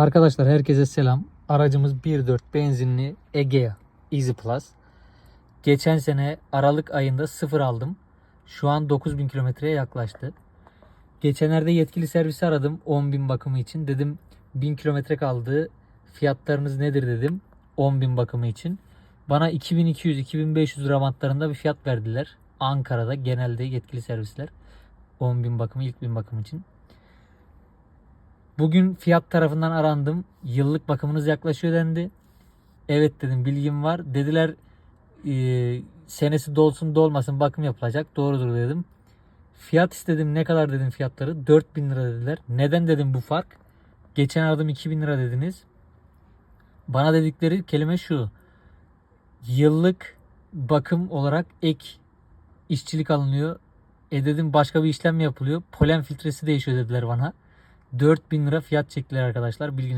Arkadaşlar herkese selam. Aracımız 1.4 benzinli Egea Easy Plus. Geçen sene Aralık ayında sıfır aldım. Şu an 9000 kilometreye yaklaştı. Geçenlerde yetkili servisi aradım 10.000 bakımı için. Dedim 1000 kilometre kaldı. Fiyatlarınız nedir dedim 10.000 bakımı için. Bana 2200-2500 lira bantlarında bir fiyat verdiler. Ankara'da genelde yetkili servisler. 10.000 bakımı ilk 1000 bakım için. Bugün fiyat tarafından arandım. Yıllık bakımınız yaklaşıyor dendi. Evet dedim bilgim var. Dediler e, senesi dolsun dolmasın bakım yapılacak. Doğrudur dedim. Fiyat istedim ne kadar dedim fiyatları. 4000 lira dediler. Neden dedim bu fark. Geçen aradım 2000 lira dediniz. Bana dedikleri kelime şu. Yıllık bakım olarak ek işçilik alınıyor. E dedim başka bir işlem mi yapılıyor? Polen filtresi değişiyor dediler bana. 4000 lira fiyat çektiler arkadaşlar. Bilginiz